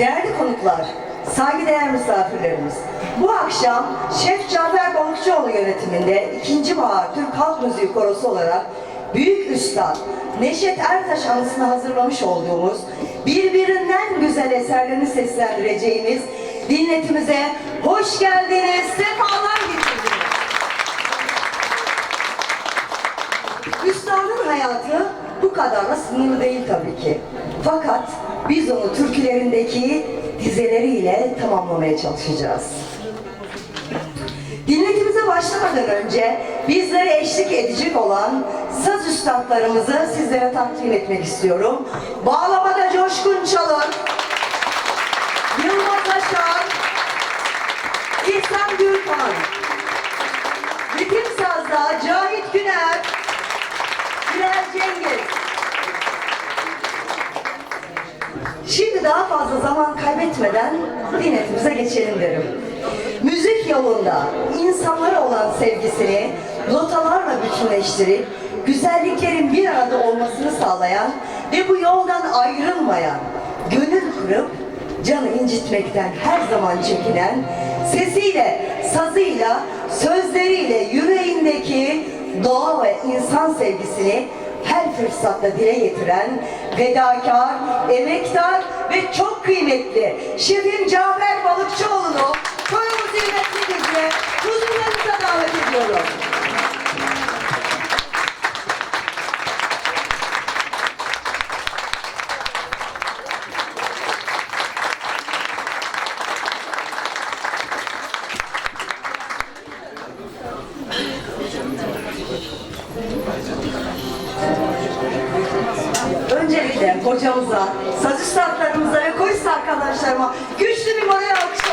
Değerli konuklar, saygıdeğer misafirlerimiz, bu akşam Şef Cafer Balıkçıoğlu yönetiminde 2. Bahar Türk Halk Müziği Korosu olarak Büyük Üstad Neşet Ertaş anısına hazırlamış olduğumuz birbirinden güzel eserlerini seslendireceğimiz dinletimize hoş geldiniz, sefalar getirdiniz. Üstadın hayatı bu kadarla sınırlı değil tabii ki. Fakat biz onu türkülerindeki dizeleriyle tamamlamaya çalışacağız. Dinletimize başlamadan önce bizlere eşlik edecek olan saz üstadlarımızı sizlere takdim etmek istiyorum. Bağlamada Coşkun Çalın, Yılmaz Aşar, İhsan Gürkan, Ritim Saz'da Cahit Güner, Bilal Cengiz. Şimdi daha fazla zaman kaybetmeden dinletimize geçelim derim. Müzik yolunda insanlara olan sevgisini notalarla bütünleştirip güzelliklerin bir arada olmasını sağlayan ve bu yoldan ayrılmayan, gönül kırıp canı incitmekten her zaman çekinen, sesiyle, sazıyla, sözleriyle yüreğindeki doğa ve insan sevgisini her fırsatta dile getiren fedakar, emektar ve çok kıymetli şefim Cafer Balıkçıoğlu'nu Öncelikle hocamıza, saz üstadlarımıza ve kolis arkadaşlarıma güçlü bir moral alkışlamak